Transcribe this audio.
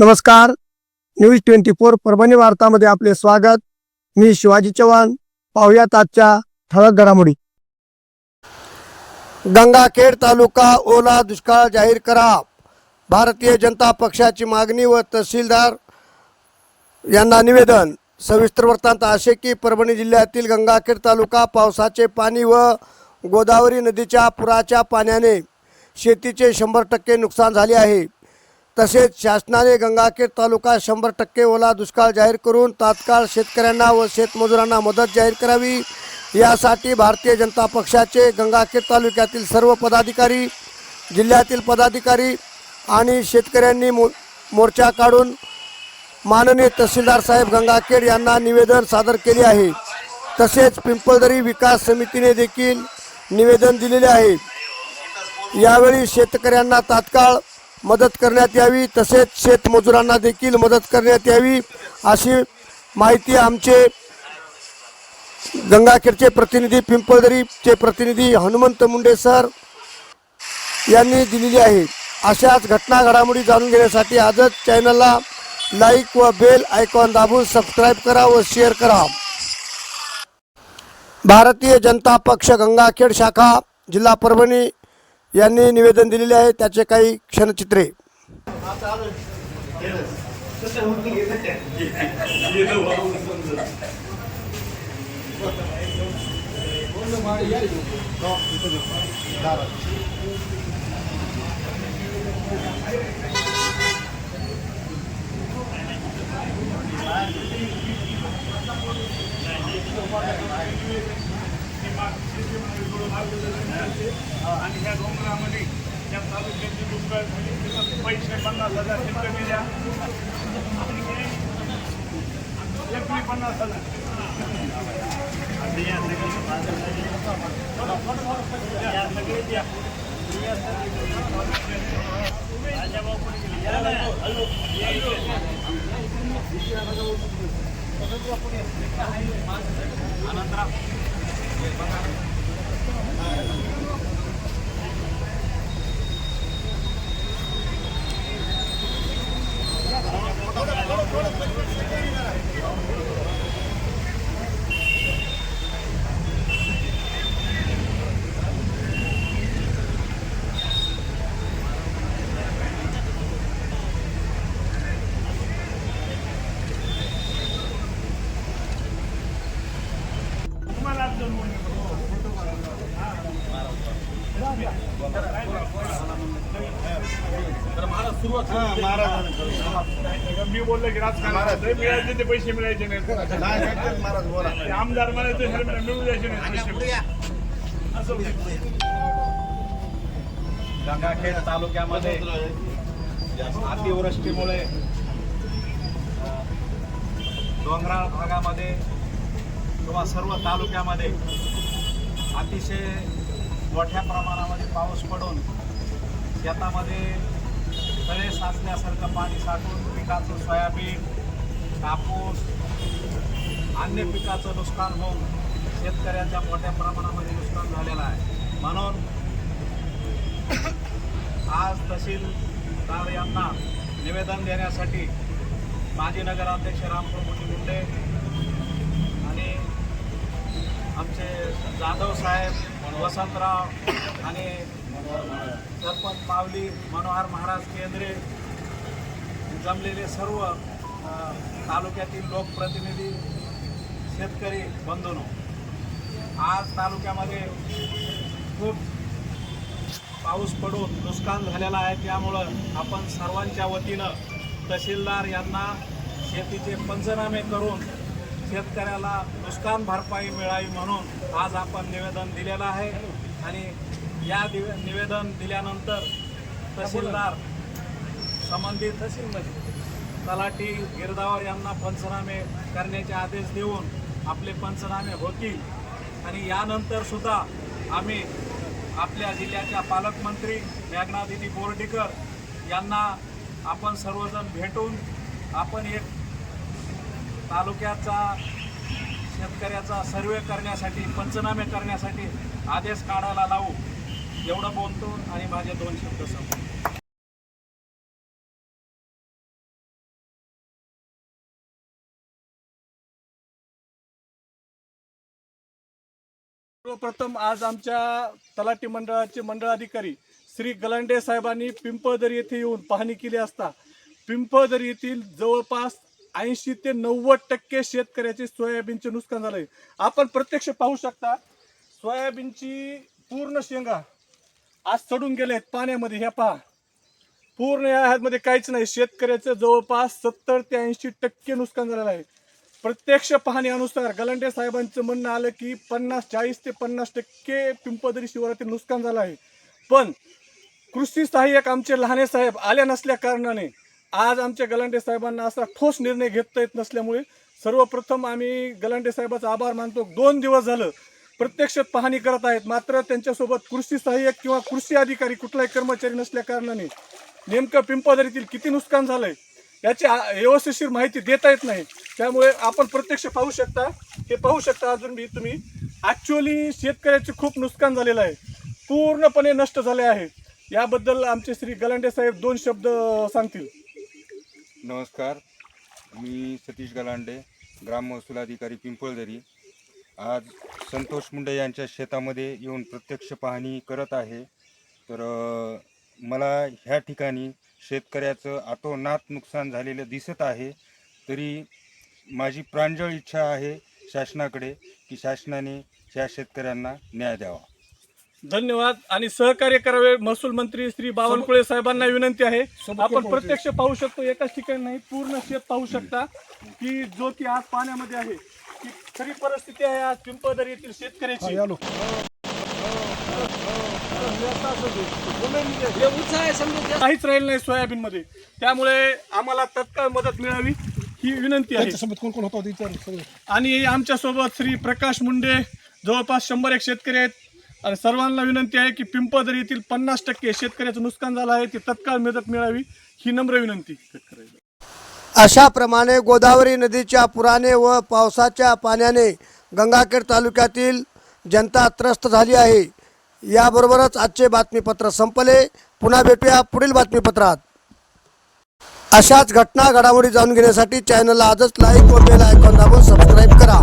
नमस्कार. News twenty four Parbhani वार्तामध्ये आपले स्वागत. मी शिवाजी चव्हाण. पाहुयात आजच्या ठळक घडामोडी. गंगाखेड तालुका ओला दुष्काळ जाहीर करा भारतीय जनता पक्षाची मागणी व तहसीलदार यांना निवेदन. सविस्तर वृत्तांत असे की परभणी जिल्ह्यातील गंगाखेड तालुका पावसाचे पाणी व गोदावरी नदीच्या पुराच्या पाण्याने शेतीचे शंभर टक्के नुकसान झाले आहे. तसेच शासनाने गंगाखेड तालुका शंभर टक्के ओला दुष्काळ जाहीर करून तात्काळ शेतकऱ्यांना व शेतमजुरांना मदत जाहीर करावी. यासाठी भारतीय जनता पक्षाचे गंगाखेड तालुक्यातील सर्व पदाधिकारी जिल्ह्यातील पदाधिकारी आणि शेतकऱ्यांनी मो मोर्चा काढून माननीय तहसीलदार साहेब गंगाखेड यांना निवेदन सादर केले आहे. तसेच पिंपळदरी विकास समितीने देखील निवेदन दिलेले आहे. यावेळी शेतकऱ्यांना तात्काळ मदत करण्यात यावी तसेच शेतमजुरांना देखील मदत करण्यात यावी अशी माहिती आमचे गंगाखेडचे प्रतिनिधी पिंपळदरीचे प्रतिनिधी हनुमंत मुंडे सर यांनी दिलेली आहे. अशाच घटना घडामोडी जाणून घेण्यासाठी आजच चॅनलला लाईक व बेल आयकॉन दाबून सबस्क्राईब करा व शेअर करा. भारतीय जनता पक्ष गंगाखेड शाखा जिल्हा परभणी यांनी निवेदन दिलेले आहे त्याचे काही क्षणचित्रे. आणि ह्या डोंगरामध्ये या तालुक्याचे डोंगर म्हणजे पैसे पन्नास हजार शेतकरी द्या आणि पन्नास हजार आणि द्या. राजाभाऊ पण गेले. या ना. हॅलो. या इकडे. आनंदराव तुम्हाला आज दोन मुली. मी बोललो की राजकारण मिळायचे ते पैसे मिळायचे नाही ते आमदार म्हणायचे "सर, मला मिळू द्यायचे नाही असं. गंगाखेड तालुक्यामध्ये अतिवृष्टीमुळे डोंगराळ भागामध्ये किंवा सर्व तालुक्यामध्ये अतिशय मोठ्या प्रमाणामध्ये पाऊस पडून शेतामध्ये तळे साचण्यासारखं पाणी साठून पिकाचं सोयाबीन कापूस अन्य पिकाचं नुकसान होऊन शेतकऱ्यांच्या मोठ्या प्रमाणामध्ये नुकसान झालेलं आहे. म्हणून आज तहसीलदार यांना निवेदन देण्यासाठी माजी नगराध्यक्ष रामप्रभू मुंडे आणि आमचे जाधव साहेब वसंतराव आणि सरपंच मावली मनोहर महाराज केंद्रे जमलेले सर्व तालुक्यातील लोकप्रतिनिधी शेतकरी बंधूनो. आज तालुक्यामध्ये खूप पाऊस पडून नुकसान झालेलं आहे. त्यामुळं आपण सर्वांच्या वतीनं तहसीलदार यांना शेतीचे पंचनामे करून शेतकऱ्याला नुकसान भरपाई मिळावी म्हणून आज आपण निवेदन दिलेलं आहे. आणि या दिवे निवेदन दिल्यानंतर तहसीलदार संबंधित तहसीलमध्ये तलाठी गिरदावर यांना पंचनामे करण्याचे आदेश देऊन आपले पंचनामे होतील. आणि यानंतर सुद्धा आम्ही आपल्या जिल्ह्याच्या पालकमंत्री मेघनादिनी बोर्डीकर यांना आपण सर्वजण भेटून आपण एक तालुक्याचा शेतकऱ्याचा सर्वे करण्यासाठी पंचनामे करण्यासाठी आदेश काढायला लावू. एवढं बोलतो आणि माझे दोन शब्द संपतो सर्वप्रथम आज आमच्या तलाठी मंडळाचे मंडळाधिकारी श्री गलांडे साहेबांनी पिंपळदरी येथे येऊन पाहणी केली असता पिंपळदरी येथील जवळपास ऐंशी ते नव्वद टक्के शेतकऱ्याचे सोयाबीनचे नुकसान झाले आपण प्रत्यक्ष पाहू शकता सोयाबीनची पूर्ण शेंगा आज चढून गेले आहेत पाण्यामध्ये ह्या पहा. पूर्ण या ह्यामध्ये काहीच नाही. शेतकऱ्याचं जवळपास सत्तर ते ऐंशी टक्के नुकसान झालेलं आहे. प्रत्यक्ष पाहण्यानुसार गलांडे साहेबांचं म्हणणं आलं की पन्नास चाळीस ते पन्नास टक्के पिंपदरी शिवारातील नुकसान झालं आहे. पण कृषी सहाय्यक आमचे लहाने साहेब आल्या नसल्या कारणाने आज आमच्या गलांडे साहेबांना असा ठोस निर्णय घेता येत नसल्यामुळे सर्वप्रथम आम्ही गलांडे साहेबाचा आभार मानतो. दोन दिवस झालं प्रत्यक्ष पाहणी करत आहेत. मात्र त्यांच्यासोबत कृषी सहाय्यक किंवा कृषी अधिकारी कुठलाही कर्मचारी नसल्या कारणाने नेमकं पिंपदरीतील किती नुकसान झालंय याची आ- व्यवस्थिशीर माहिती देता येत नाही. त्यामुळे आपण प्रत्यक्ष पाहू शकता. हे पाहू शकता अजून मी तुम्ही. ॲक्च्युअली शेतकऱ्याचे खूप नुकसान झालेलं आहे. पूर्णपणे नष्ट झाले आहे. याबद्दल आमचे श्री गलांडे साहेब दोन शब्द सांगतील. नमस्कार. मी सतीश गलांडे ग्राम महसूल अधिकारी पिंपळदरी. आज संतोष मुंडे यांच्या शेतामध्ये येऊन प्रत्यक्ष पाहणी करत आहे. तर मला ह्या ठिकाणी शेतकऱ्याचं आतोनात नुकसान झालेलं दिसत आहे. तरी माझी प्रांजळ इच्छा आहे शासनाकडे की शासनाने ह्या शेतकऱ्यांना न्याय द्यावा. धन्यवाद आणि सहकार्य करावे महसूल मंत्री श्री बावनकुळे साहेबांना विनंती आहे. आपण प्रत्यक्ष पाहू शकतो एकाच ठिकाणी नाही पूर्ण शेत पाहू शकता की जो की आज पाण्यामध्ये आहे खरी परिस्थिती आहे आज पिंपळदरी येथील शेतकऱ्याची. काहीच राहील नाही सोयाबीन मध्ये त्यामुळे आम्हाला तत्काळ मदत मिळावी ही विनंती आहे. सोबत कोण कोण होता विचार सगळं. आणि आमच्यासोबत श्री प्रकाश मुंडे जवळपास शंभर एक शेतकरी आहेत. आणि सर्वांना विनंती आहे की पिंपळदरी येथील पन्नास टक्के शेतकऱ्याचं नुकसान झालं आहे ती तत्काळ मदत मिळावी ही नम्र विनंती. अशाप्रमाणे गोदावरी नदीच्या पुराने व पावसाच्या पाण्याने गंगाखेड तालुक्यातील जनता त्रस्त झाली आहे. याबरोबरच आजचे बातमीपत्र संपले. पुन्हा भेटूया पुढील बातमीपत्रात. अशाच घटना घडामोडी जाणून घेण्यासाठी चॅनलला आजच लाईक व बेल आयकॉन दाबून सबस्क्राईब करा.